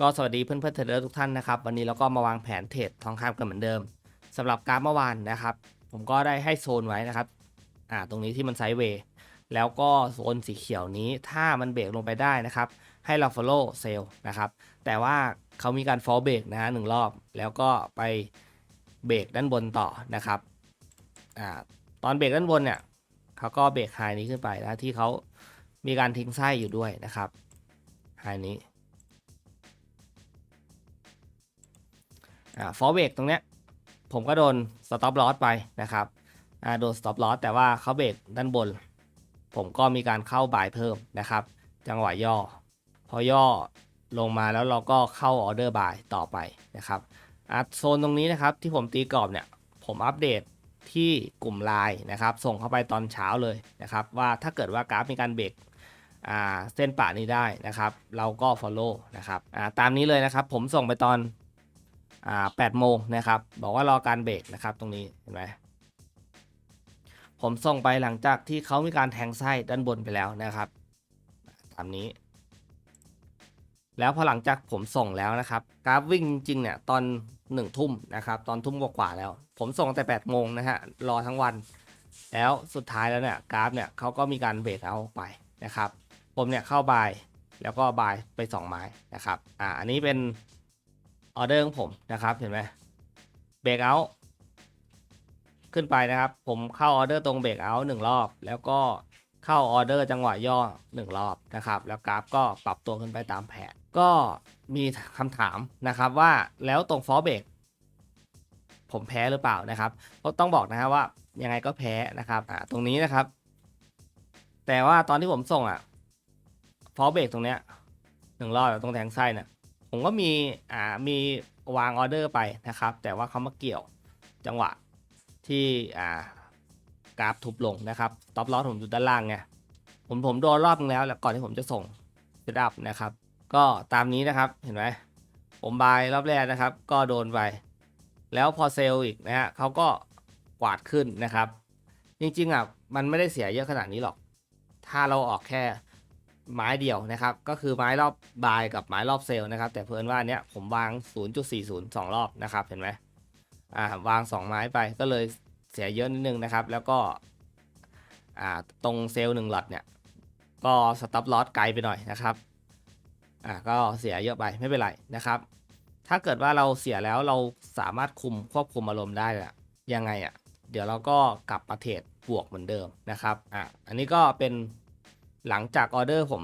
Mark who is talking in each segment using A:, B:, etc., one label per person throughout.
A: ก็สวัสดีเพื่อนเพื่อนเทรดเดอร์ทุกท่านนะครับ วันนี้เราก็มาวางแผนเทรดทองคำกันเหมือนเดิมสำหรับกาฟเมื่อวานนะครับ ผมก็ได้ให้โซนไว้นะครับอ่าตรงนี้ที่มันไซด์เวย์แล้วก็โซนสีเขียวนี้ถ้ามันเบรกลงไปได้นะครับ ให้เรา follow sell นะครับ แต่ว่าเขามีการ fall break นะฮะหนึ่งรอบ แล้วก็ไปเบรกด้านบนต่อนะครับอ่าตอนเบรกด้านบนเนี่ยเขาก็เบรกไฮนี้ขึ้นไปนะที่เขามีการทิ้งไส้อยู่ด้วยนะครับไฮนี้ อ่าฟอร์เบกตรงเนี้ยผมก็โดนสต็อปลอสไปนะครับอ่าโดนสต็อปลอสแต่ว่าเขาเบรกด้านบน ผมก็มีการเข้าบายเพิ่มนะครับ จังหวะย่อ พอย่อลงมาแล้วเราก็เข้าออเดอร์บายต่อไปนะครับอ่าโซนตรงนี้นะครับที่ผมตีกรอบเนี่ยผมอัปเดตที่กลุ่มไลน์นะครับ ส่งเข้าไปตอนเช้าเลยนะครับ ว่าถ้าเกิดว่ากราฟมีการเบรกเส้นป่านี้ได้นะครับ เราก็ follow นะครับตามนี้เลยนะครับ ผมส่งไปตอน อ่า8โมงนะครับ บอกว่ารอการเบรกนะครับตรงนี้เห็นไหมผมส่งไปหลังจากที่เขามีการแทงไส้ด้านบนไปแล้วนะครับตามนี้ แล้วพอหลังจากผมส่งแล้วนะครับ กราฟวิ่งจริงๆเนี่ยตอนหนึ่งทุ่มนะครับ ตอนทุ่มกว่าแล้ว ผมส่งแต่8โมงนะฮะรอทั้งวัน แล้วสุดท้ายแล้วเนี่ยกราฟเนี่ยเขาก็มีการเบรกเอาไปนะครับ ผมเนี่ยเข้าบายแล้วก็บายไป 2 ไม้นะครับ อ่า อันนี้เป็น ออเดอร์ของผมนะครับเห็นไหมเบรกเอาขึ้นไปนะครับ ผมเข้าออเดอร์ตรงเบรกเอาหนึ่งรอบ แล้วก็เข้าออเดอร์จังหวะย่อหนึ่งรอบนะครับ แล้วกราฟก็ปรับตัวขึ้นไปตามแผนก็มีคำถามนะครับว่าแล้วตรงฟอเบรกผมแพ้หรือเปล่านะครับก็ต้องบอกนะครับว่ายังไงก็แพ้นะครับอ่าตรงนี้นะครับ แต่ว่าตอนที่ผมส่งอะฟอเบรกตรงเนี้ยหนึ่งรอบตรงแทงไส้เนี่ย ผมก็มีอ่ามีวางออเดอร์ไปนะครับ แต่ว่าเขามาเกี่ยวจังหวะที่อ่ากราฟทุบลงนะครับต็อปลอสผมอยู่ด้านล่างไงผมผมโดนรอบนึงแล้วแล้วก่อนที่ผมจะส่งเซตอัพนะครับ ก็ตามนี้นะครับเห็นไหมผมบายรอบแรกนะครับ ก็โดนไปแล้วพอเซลอีกนะฮะเขาก็กวาดขึ้นนะครับ จริงๆอะมันไม่ได้เสียเยอะขนาดนี้หรอก ถ้าเราออกแค่ ไม้เดียวนะครับ ก็คือไม้รอบบายกับไม้รอบเซลล์นะครับ แต่เพิ่อนว่าเนี้ยผมวาง 0.40 2 รอบนะครับเห็นไหมอ่าวาง 2 ไม้ไปก็เลยเสียเยอะนิดนึงนะครับ แล้วก็อ่าตรงเซลล์หนึ่งหลอดเนี่ยก็สต็อปลอสไกลไปหน่อยนะครับอ่าก็เสียเยอะไปไม่เป็นไรนะครับ ถ้าเกิดว่าเราเสียแล้วเราสามารถคุมควบคุมอารมณ์ได้อะยังไงอะ่ะเดี๋ยวเราก็กลับประเทศบวกเหมือนเดิมนะครับอะอันนี้ก็เป็น หลังจากออเดอร์ผม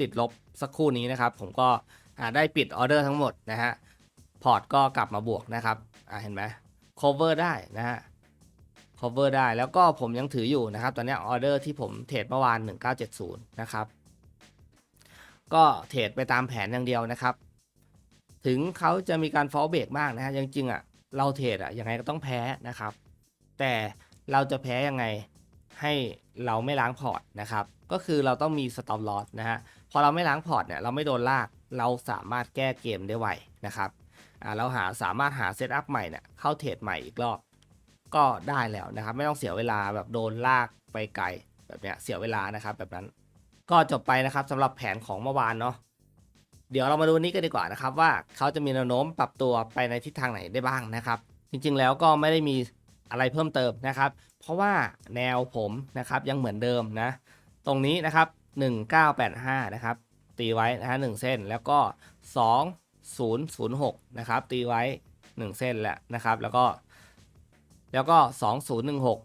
A: ติดลบสักครู่นี้นะครับ ผมก็ได้ปิดออเดอร์ทั้งหมดนะฮะพอร์ตก็กลับมาบวกนะครับเห็นไหม cover ได้นะฮะ cover ได้แล้วก็ผมยังถืออยู่นะครับ ตอนนี้ออเดอร์ที่ผมเทรดเมื่อวาน 1970 นะครับ ก็เทรดไปตามแผนอย่างเดียวนะครับ ถึงเขาจะมีการ fall break มากนะฮะจริงๆอะเราเทรดอะยังไงก็ต้องแพ้นะครับ แต่เราจะแพ้ยังไงให้เราไม่ล้างพอร์ตนะครับ ก็คือเราต้องมี stop loss นะฮะ พอเราไม่ล้างพอร์ตเนี่ยเราไม่โดนลาก เราสามารถแก้เกมได้ไวนะครับอ่าเราหาสามารถหาเซตอัพใหม่เนี่ยเข้าเทรดใหม่อีกรอบก็ได้แล้วนะครับ ไม่ต้องเสียเวลาแบบโดนลากไปไกลแบบเนี้ยเสียเวลานะครับแบบนั้นก็จบไปนะครับสำหรับแผนของเมื่อวานเนาะเดี๋ยวเรามาดูนี้กันดีกว่านะครับว่าเขาจะมีแนวโน้มปรับตัวไปในทิศทางไหนได้บ้างนะครับ จริงๆแล้วก็ไม่ได้มีอะไรเพิ่มเติมนะครับ เพราะว่าแนวผมนะครับยังเหมือนเดิมนะ ตรงนี้นะครับ 1985 นะครับ ตีไว้นะฮะ1เส้นแล้วก็ 2006 นะครับ ตีไว้ 1 เส้นแหละนะครับ แล้วก็ แล้วก็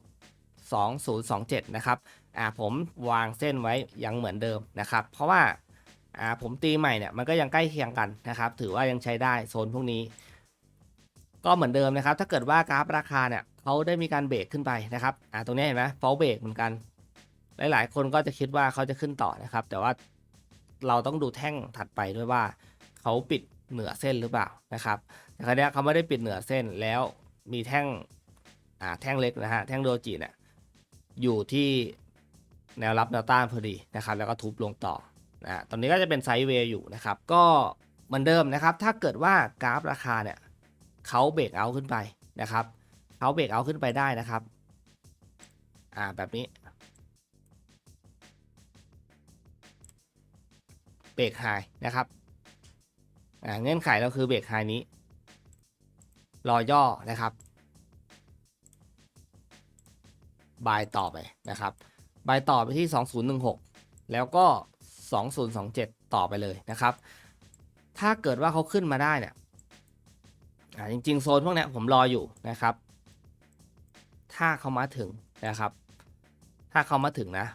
A: 2016 2027 นะครับ อ่า ผมวางเส้นไว้ยังเหมือนเดิมนะครับ เพราะว่า อ่า ผมตีใหม่เนี่ย มันก็ยังใกล้เคียงกันนะครับ ถือว่ายังใช้ได้โซนพวกนี้ ก็เหมือนเดิมนะครับ ถ้าเกิดว่ากราฟราคาเนี่ยเขาได้มีการเบรกขึ้นไปนะครับ อ่า ตรงนี้เห็นไหมฟอลเบรกเหมือนกัน หลาย ๆ คนก็จะคิดว่าเขาจะขึ้นต่อนะครับ แต่ว่าเราต้องดูแท่งถัดไปด้วยว่า เขาปิดเหนือเส้นหรือเปล่านะครับ แต่ครั้นี้เขาไม่ได้ปิดเหนือเส้นแล้วมีแท่งอ่าแท่งเล็กนะฮะแท่งโดจิเนี่ยอยู่ที่แนวรับแนวต้านพอดีนะครับ แล้วก็ทุบลงต่อนะตอนนี้ก็จะเป็นไซด์เวย์อยู่นะครับ ก็เหมือนเดิมนะครับ ถ้าเกิดว่ากราฟราคาเนี่ยเขาเบรกเอาขึ้นไปนะครับเขาเบรกเอาขึ้นไปได้นะครับ อ่าแบบนี้ เบรกไฮนะครับเงื่อนไขเราคือเบรกไฮนี้ รอย่อนะครับบายต่อไปนะครับบายต่อไปที่ 2016 แล้วก็ 2027 ต่อไปเลยนะครับ ถ้าเกิดว่าเขาขึ้นมาได้เนี่ยจริงๆ โซนพวกนี้ผมรออยู่นะครับ ถ้าเขามาถึงนะครับ ถ้าเขามาถึงนะ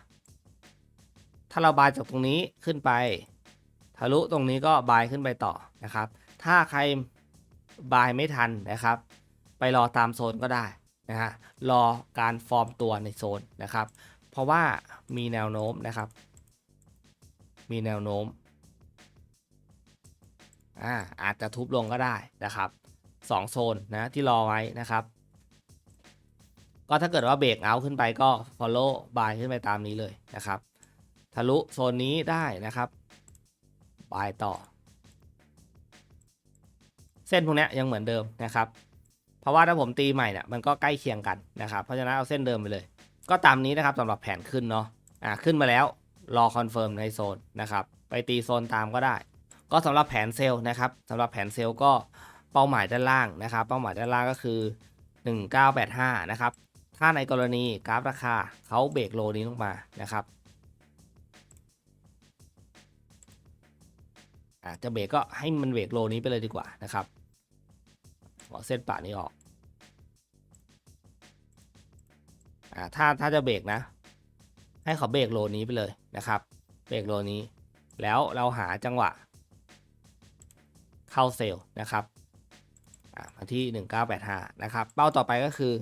A: ถ้าเราบายจากตรงนี้ขึ้นไป ทะลุตรงนี้ก็บายขึ้นไปต่อนะครับ ถ้าใครบายไม่ทันนะครับ ไปรอตามโซนก็ได้นะฮะรอการฟอร์มตัวในโซนนะครับ เพราะว่ามีแนวโน้มนะครับ มีแนวโน้มอ่าอาจจะทุบลงก็ได้นะครับสองโซนนะที่รอไว้นะครับ ก็ถ้าเกิดว่าเบรกเอาขึ้นไปก็ follow buy ขึ้นไปตามนี้เลยนะครับ ทะลุโซนนี้ได้นะครับ บายต่อ เส้นพวกนี้ยังเหมือนเดิมนะครับ เพราะว่าถ้าผมตีใหม่เนี่ยมันก็ใกล้เคียงกันนะครับ เพราะฉะนั้นเอาเส้นเดิมไปเลย ก็ตามนี้นะครับสำหรับแผนขึ้นเนาะอ่าขึ้นมาแล้วรอคอนเฟิร์มในโซนนะครับ ไปตีโซนตามก็ได้ ก็สำหรับแผนเซลล์นะครับสำหรับแผนเซลล์ก็เป้าหมายด้านล่างนะครับ เป้าหมายด้านล่างก็คือ 1985 นะครับ ถ้าในกรณีกราฟราคาเขาเบรกโลนี้ลงมานะครับ อาจจะเบรกก็ให้มันเบรกโลนี้ไปเลยดีกว่านะครับขอเส้นป่านี้ออกอ่าถ้าถ้าจะเบรกนะ ให้เขาเบรกโลนี้ไปเลยนะครับ เบรกโลนี้ แล้วเราหาจังหวะ เข้าเซลล์นะครับอ่ามาที่ 1985 นะครับ เป้าต่อไปก็คือ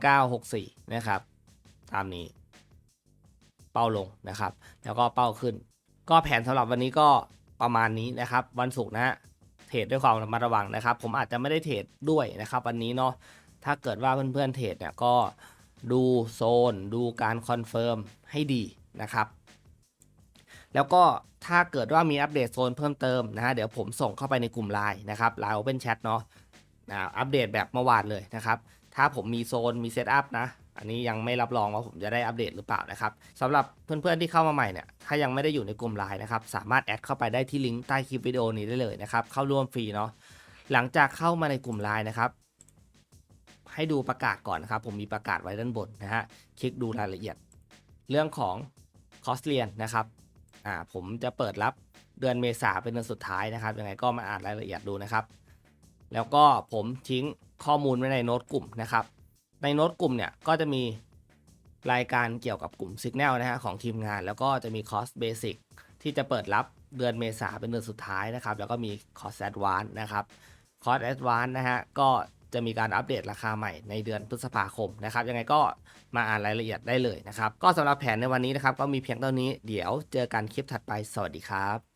A: 1964 นะครับ ตามนี้ เป้าลงนะครับ แล้วก็เป้าขึ้น ก็แผนสำหรับวันนี้ก็ ประมาณนี้นะครับ วันศุกร์นะฮะเทรดด้วยความระมัดระวังนะครับ ผมอาจจะไม่ได้เทรดด้วยนะครับ วันนี้เนาะถ้าเกิดว่าเพื่อนๆเทรดเนี่ยก็ดูโซน ดูการคอนเฟิร์มให้ดีนะครับ แล้วก็ถ้าเกิดว่ามีอัปเดตโซนเพิ่มเติมนะฮะเดี๋ยวผมส่งเข้าไปในกลุ่ม Line นะครับไลน์ Open Chat เนาะอัปเดตแบบเมื่อวานเลยนะครับ ถ้าผมมีโซนมีเซตอัพนะ อันนี้ยังไม่รับรองว่าผมจะได้อัปเดตหรือเปล่านะครับสำหรับเพื่อนๆที่เข้ามาใหม่เนี่ยถ้ายังไม่ได้อยู่ในกลุ่มไลน์นะครับสามารถแอดเข้าไปได้ที่ลิงก์ใต้คลิปวิดีโอนี้ได้เลยนะครับเข้าร่วมฟรีเนาะหลังจากเข้ามาในกลุ่มไลน์นะครับให้ดูประกาศก่อนนะครับ ผมมีประกาศไว้ด้านบนนะฮะคลิกดูรายละเอียด เรื่องของคอร์สเรียนนะครับอ่าผมจะเปิดรับเดือนเมษาเป็นเดือนสุดท้ายนะครับยังไงก็มาอ่านรายละเอียดดูนะครับ แล้วก็ผมทิ้งข้อมูลไว้ในโน้ตกลุ่มนะครับ ในโน้ตกลุ่มเนี่ยก็จะมีรายการเกี่ยวกับกลุ่ม Signal นะฮะของทีมงาน แล้วก็จะมีคอร์สเบสิกที่จะเปิดรับเดือนเมษาเป็นเดือนสุดท้ายนะครับ แล้วก็มีคอร์สแอดวานนะครับคอร์สแอดวานนะฮะก็จะมีการอัปเดตราคาใหม่ในเดือนพฤษภาคมนะครับยังไงก็มาอ่านรายละเอียดได้เลยนะครับ ก็สำหรับแผนในวันนี้นะครับ ก็มีเพียงเท่านี้เดี๋ยวเจอกันคลิปถัดไปสวัสดีครับ